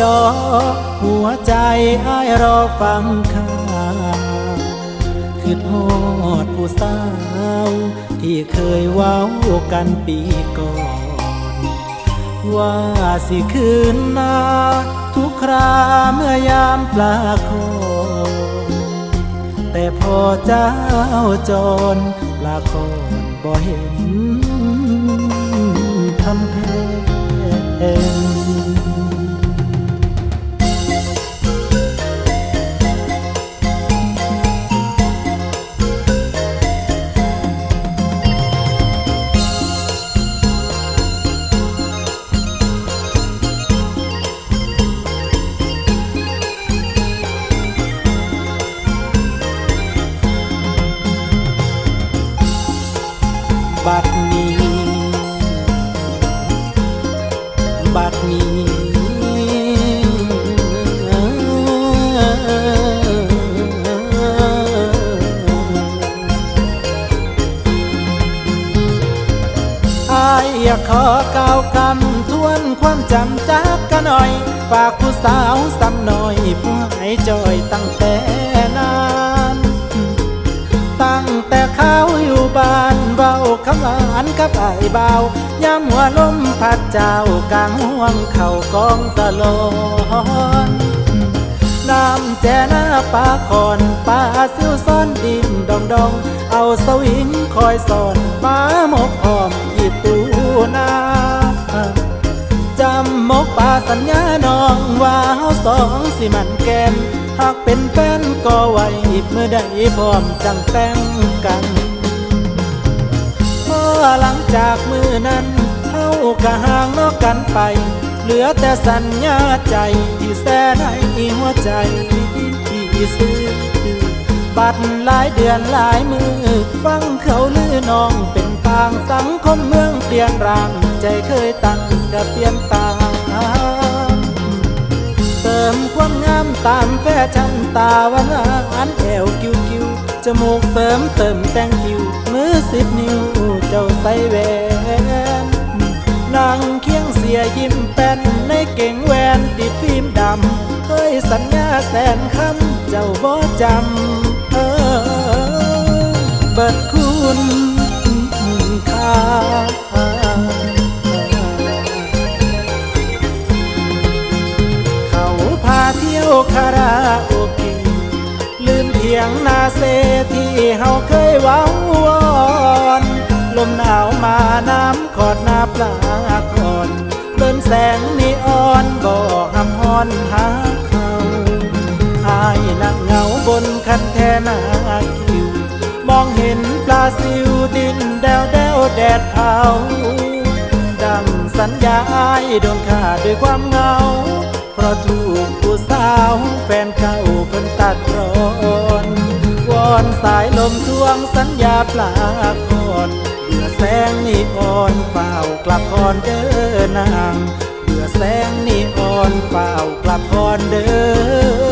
ดอหัวใจอ้ายรอฟังข่าวคือทอดผู้สาว ที่เคยว้าวกันปีก่อน ว่าสิคืนนาทุกคราเมื่อยามปลาคอนแต่พอเจ้าจรปลาคอนบ่เห็น บัดนี้ บัดนี้อายอยากขอก้าวกำทวนความจำจากกันหน่อย ฝากผู้สาวซ้ำหน่อยผู้ให้จอยตั้งแต่นาน ตั้งแต่เขาอยู่บ้าน กับไอ้เบายามหัวลมพัดเจ้ากลางห่วงเข่ากองสลอนน้ำแจน้าปลาคอนปลาซิวซ่อนดินดองดอง เอาสวิงคอยสอนมาหมกอ้อมอีตูนาจำมกป่าสัญญาน้องว่าเฮาสองสิมันแกมหากเป็นแฟนก็ไว้เมื่อใดพร้อมจังแต่งกัน หลังจากมือนั้นเฮากะห่างนอกกันไป เหลือแต่สัญญาใจที่แส่ในหัวใจที่ซื้อบัดหลายเดือนหลายมือ ฟังเขาลือน้องเป็นปางสังคมเมืองเปลี่ยนร่าง ใจเคยตั้งก็เปลี่ยนตาเติมความงามตามแฟชั่นตาวันอันแอวคิวคิวจมูกเติมเติมแต่งคิวมือสิบนิ้ว เจ้าใส่แหวนนั่งเคียงเสียยิ้มแป้นในเก่งแหวนติดฟิล์มดำเคยสัญญาแสนคำเจ้าบ่จำเออเบิดคุณค่าเขาพาเที่ยวคาราโอเกะลืมเพียงนาเซที่เฮาเคยว้าว อนหาเขาอายนั่งเหงาบนคันแทนาคิว มองเห็นปลาซิวดินแดวแดวแดดเผาดังสัญญาอายโดนขาดด้วยความเหงา เพราะถูกผู้สาวแฟนเก่าเพิ่นตัดร้อนวอนสายลมทวงสัญญาปลาคอนเบื่อแสงนีอ่อนเฝ้ากลับคอนเด้อนาง แสงนีออนเปล่ากลับคอนเด้อ